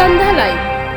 संध्या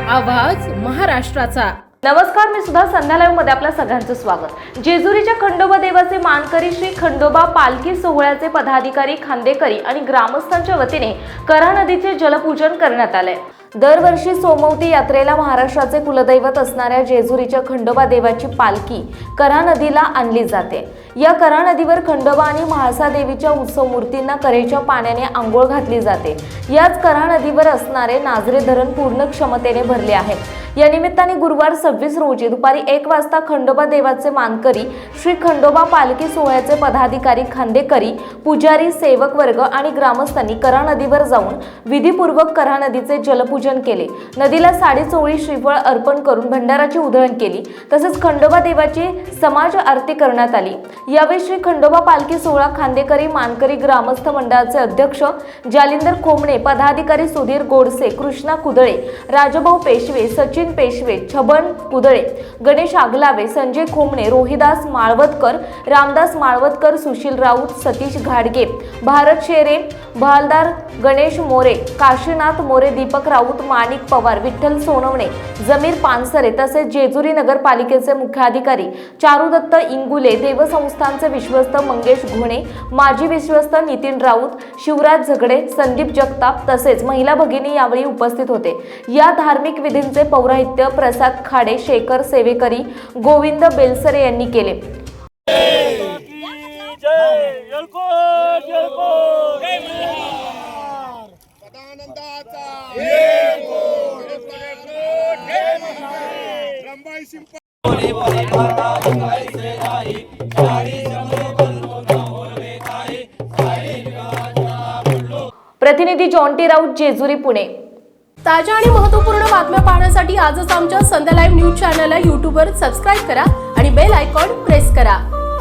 आवाज महाराष्ट्राचा. नमस्कार मी सुद्धा संध्या लाईव्हमध्ये आपल्या सगळ्यांचं स्वागत. जेजुरीच्या खंडोबा देवाचे मानकरी श्री खंडोबा पालखी सोहळ्याचे पदाधिकारी खांदेकरी आणि ग्रामस्थांच्या वतीने करा नदीचे जलपूजन करण्यात आले दरवर्षी सोमवती यात्रेला महाराष्ट्राचे कुलदैवत असणाऱ्या जेजुरीच्या खंडोबा देवाची पालखी करा नदीला आणली जाते. या करा नदीवर खंडोबा आणि म्हाळसा देवीच्या उत्सव मूर्तींना करेच्या पाण्याने आंघोळ घातली जाते. याच करा नदीवर असणारे नाझरे धरण पूर्ण क्षमतेने भरले आहे. या निमित्ताने गुरुवार सव्वीस रोजी दुपारी एक वाजता खंडोबा देवाचे मानकरी श्री खंडोबा पालखी सोहळ्याचे पदाधिकारी खांदेकरी पुजारी सेवक वर्ग आणि ग्रामस्थांनी करा नदीवर जाऊन विधीपूर्वक करा नदीचे जलपूजन केले. नदीला साडेचोळी श्रीफळ अर्पण करून भंडाराची उधळण केली. तसेच खंडोबा देवाची समाज आरती करण्यात आली. यावेळी श्री खंडोबा पालखी सोहळा खांदेकरी मानकरी ग्रामस्थ मंडळाचे अध्यक्ष जालिंदर खोमणे पदाधिकारी सुधीर गोडसे कृष्णा कुदळे राजभाऊ पेशवे सचिन पेशवे छबन कुदळे गणेश आगलावे संजय खोमणे रोहिदास माळवतकर रामदास माळवतकर सुशील राऊत सतीश घाडगे भारत शेरे भालदार गणेश मोरे काशीनाथ मोरे दीपक राऊत माणिक पवार विठ्ठल सोनवणे जमीर पानसरे तसेच जेजुरी नगरपालिकेचे मुख्याधिकारी चारुदत्त इंगुले देवसंस्थांचे विश्वस्त मंगेश घोणे माजी विश्वस्त नितीन राऊत शिवराज झगडे संदीप जगताप तसेच महिला भगिनी यावेळी उपस्थित होते या धार्मिक विधींचे पौराहित्य प्रसाद खाडे शेखर सेवेकरी गोविंद बेलसरे यांनी केले प्रतिनिधी जॉन्टी राऊत जेजुरी पुणे. ताज्या आणि महत्त्वपूर्ण बातम्या पाहण्यासाठी आजच आमच्या संध्या लाईव्ह न्यूज चॅनलला यूट्यूबवर सबस्क्राईब करा आणि बेल आयकॉन प्रेस करा.